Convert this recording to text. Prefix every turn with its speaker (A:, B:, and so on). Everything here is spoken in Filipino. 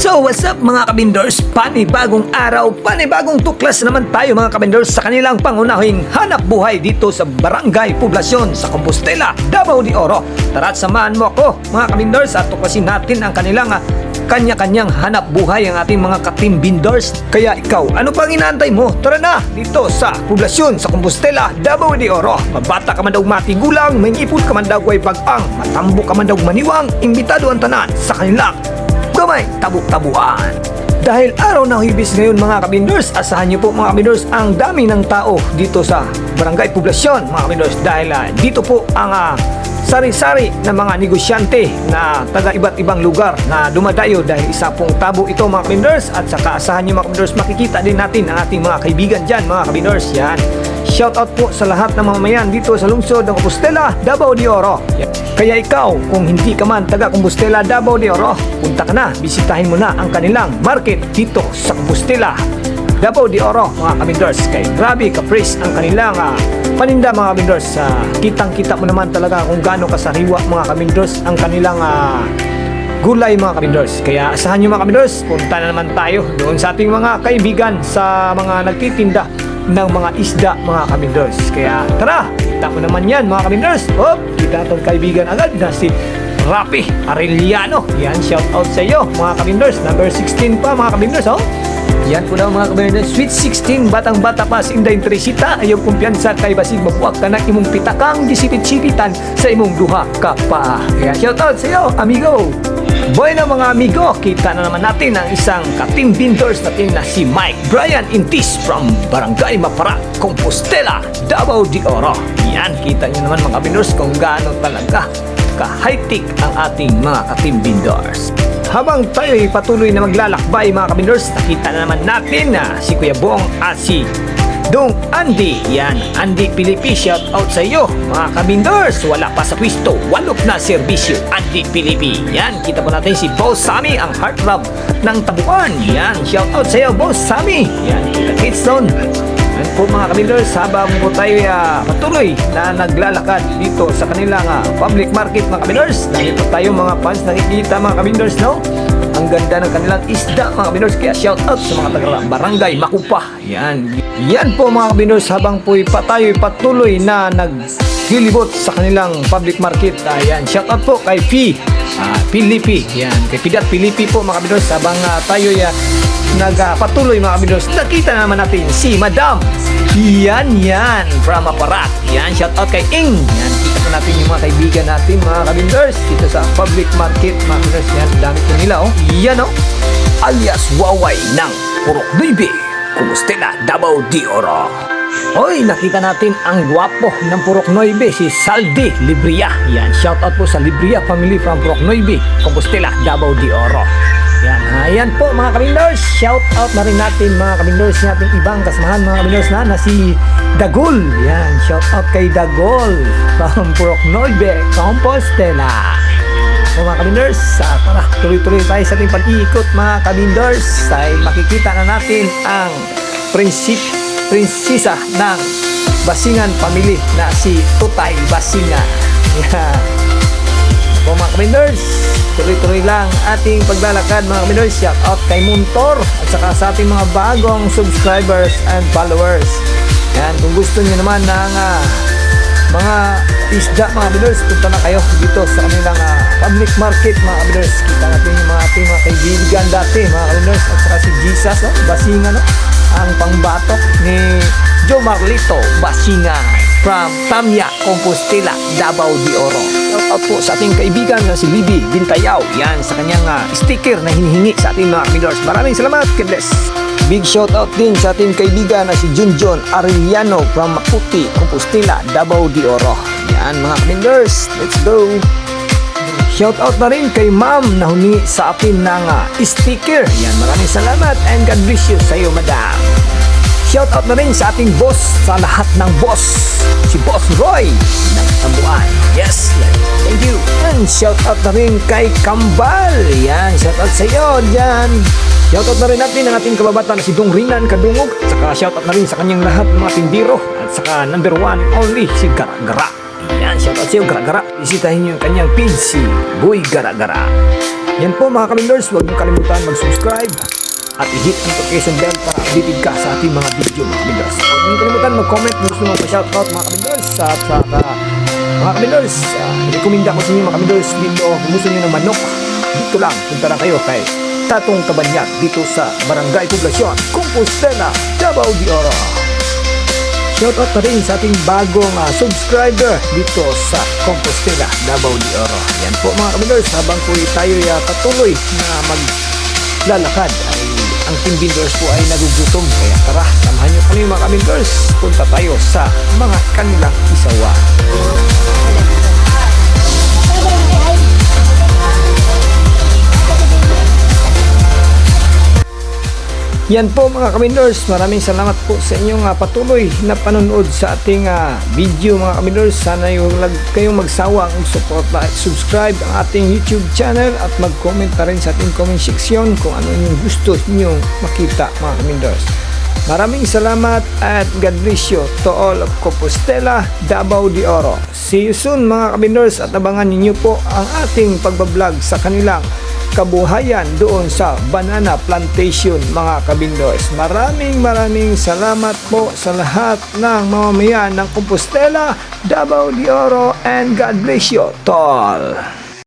A: So what's up mga kabindors? Panibagong araw, panibagong tuklas naman tayo mga kabindors sa kanilang pangunahing hanap buhay dito sa Barangay Poblasyon sa Compostela, Davao de Oro. Tara samahan mo ako mga kabindors at tuklasin natin ang kanilang ah, kanya-kanyang hanap buhay ang ating mga katim bindors. Kaya ikaw, ano pang inaantay mo? Tara na dito sa Poblasyon sa Compostela, Davao de Oro. Mabata ka man daw matigulang, may ipot ka man daw ay bagang, matambo ka man daw maniwang, imbitado ang tanan sa kanilang gamay tabu-tabuan. Dahil araw na hibis ngayon mga kabindors, asahan niyo po mga kabindors ang dami ng tao dito sa Barangay Poblasyon mga kabindors dahil ah, dito po ang ah, sari-sari na mga negosyante na taga iba't ibang lugar na dumadayo dahil isa pong tabo ito mga kabindors at saka asahan niyo mga kabindors makikita din natin ang ating mga kaibigan dyan mga kabindors yan. Shout out po sa lahat ng mga mayan dito sa lungsod ng Compostela, Davao de Oro. Kaya ikaw, kung hindi ka man taga Compostela, Davao de Oro, punta ka na, bisitahin mo na ang kanilang market dito sa Compostela, Davao de Oro, mga kamindors. Kay grabe kapris ang kanilang ah, paninda mga kamindors. Ah, kitang-kita mo naman talaga kung gaano kasariwa mga kamindors ang kanilang ah, gulay mga kamindors. Kaya asahan nyo mga kamindors, punta na naman tayo doon sa ating mga kaibigan sa mga nagtitinda ng mga isda mga kamindors. Kaya tara, kita mo naman yan mga kamindors. Hop, kita itong kaibigan agad na si Rapi Arellano. Yan, shout out sa iyo mga kamindors. Number 16 pa mga kamindors, oh. Yan po daw mga kabinete. Sweet 16, batang-bata pa sa Inday Tresita. Ayaw kumpiyansa kay basig mabuwag ka na imong pitakang disipit-sipitan sa imong duha ka pa. Kaya shoutout sa iyo, amigo. Bueno mga amigo, kita na naman natin ang isang ka-team vendors natin na si Mike Brian Intis from Barangay Maparat, Compostela, Davao de Oro. Yan, kita nyo naman mga vendors kung gaano talaga ka-high-tech ang ating mga ka-team vendors. Habang tayo'y patuloy na maglalakbay mga kabindors, nakita na naman natin na si Kuya Bong at si Dong Andy. Yan, Andy Pilipi, shout out sa iyo. Mga kabindors, wala pa sa pwisto, walop na serbisyo, Andy Pilipi. Yan, kita po natin si Boss Sammy, ang heartthrob ng tabuan. Yan, shout out sa iyo, Boss Sammy. Yan, Kitson. Yan po mga kabindors, habang po tayo uh, patuloy na naglalakad dito sa kanilang ah, public market mga kabindors. Dahil po tayo mga fans nakikita mga kabindors, no? Ang ganda ng kanilang isda mga kabindors. Kaya shout out sa mga taga barangay Makupa. Yan. Yan po mga kabindors, habang po pa patuloy na naglilibot sa kanilang public market. Ayan, shout out po kay Fee. Ah, Pilipi. Yan, kay Pidat Pilipi po mga kabindors. Habang ah, tayo ya nagpatuloy mga kabindors, nakita na naman natin si Madam. Yan, yan. From Aparat. Yan, shout out kay Ing. Yan, kita po natin yung mga kaibigan natin mga kabindors dito sa public market mga kabindors. Yan, dami po nila oh. Yan oh. Alias Waway ng Purok Bibi. Kumusta na Davao de Oro. Hoy, nakita natin ang gwapo ng Purok Noybe, si Saldi Libria. Yan, shout out po sa Libria family from Purok Noybe, Compostela, Davao de Oro. Yan, ayan po mga kabindors. Shout out na rin natin mga kabindors nating ibang kasamahan mga kabindors na na si Dagul. Yan, shout out kay Dagol from Purok Noybe, Compostela. So mga kabindors, ah, tara, tuloy-tuloy tayo sa ating pag-iikot mga kabindors. Ay makikita na natin ang prinsip, prinsisa ng Basingan family na si Tutay Basinga. Yan. So mga kabindors, tuloy-tuloy lang ating paglalakad mga kabindors. Shout out kay Muntor at saka sa ating mga bagong subscribers and followers. Yan, kung gusto niyo naman ng ah, mga isda mga kabindors, punta na kayo dito sa kanilang ah, public market mga kabindors. Kita natin yung mga ating mga kaibigan dati mga kabindors at saka si Jesus, no? Basinga, no? ang pangbatok ni Joe Marlito Basinga from Tamya, Compostela, Davao de Oro. Shout out po sa ating kaibigan na si Libby Bintayaw. Yan sa kanyang ah, sticker na hinihingi sa ating mga kabindors. Maraming salamat. God bless. Big shout out din sa ating kaibigan na si Junjon Arellano from Maputi, Compostela, Davao de Oro. Yan mga kabindors. Let's go. Shout out na rin kay ma'am na humingi sa atin ng ah, sticker. Yan, maraming salamat and God bless you sa iyo, madam. Shout out na rin sa ating boss, sa lahat ng boss. Si Boss Roy ng Tambuan. Yes. Thank you. And shout out na rin kay Kambal. Yan, shout out sa iyo dyan. Shout out na rin natin ang ating kababata na si Dong Rinan Kadungog. Saka shout out na rin sa kanyang lahat ng mga tindiro. At saka number one only si Gara-Gara. Yan, shout out sa iyo, Gara-Gara. Bisitahin niyo yung kanyang page, si Boy Gara-Gara. Yan po mga kabindors, huwag niyo kalimutan mag-subscribe at i-hit ang notification bell para updated ka sa ating mga video mga kabindors. Huwag niyo kalimutan mag-comment kung gusto mo pa-shoutout mga kabindors at sa mga kabindors, uh, rekomenda ko sa inyo mga kabindors dito kung gusto niyo ng manok, dito lang, punta lang kayo kay Tatong Kabanyat dito sa Barangay Poblasyon, Compostela, Davao de Oro. Shoutout na rin sa ating bagong ah, subscriber dito sa Compostela, Davao de Oro. Yan po mga kabindors, habang po tayo ay ah, patuloy na maglalakad ay ang team builders po ay nagugutom. Kaya tara, samahan nyo kami mga kabindors. Punta tayo sa mga kanilang isawa. Yan po mga kamindors, maraming salamat po sa inyong ah, patuloy na panonood sa ating ah, video mga kamindors. Sana yung lag kayong magsawa ang support at subscribe ang ating YouTube channel at mag-comment na rin sa ating comment section kung ano yung gusto niyo makita mga kamindors. Maraming salamat at God bless you to all of Compostela, Davao de Oro. See you soon mga kamindors at abangan ninyo po ang ating pagbablog sa kanilang kabuhayan doon sa Banana Plantation mga kabindors. Maraming maraming salamat po sa lahat ng mamamayan ng Compostela, Davao de Oro and God bless you, tol.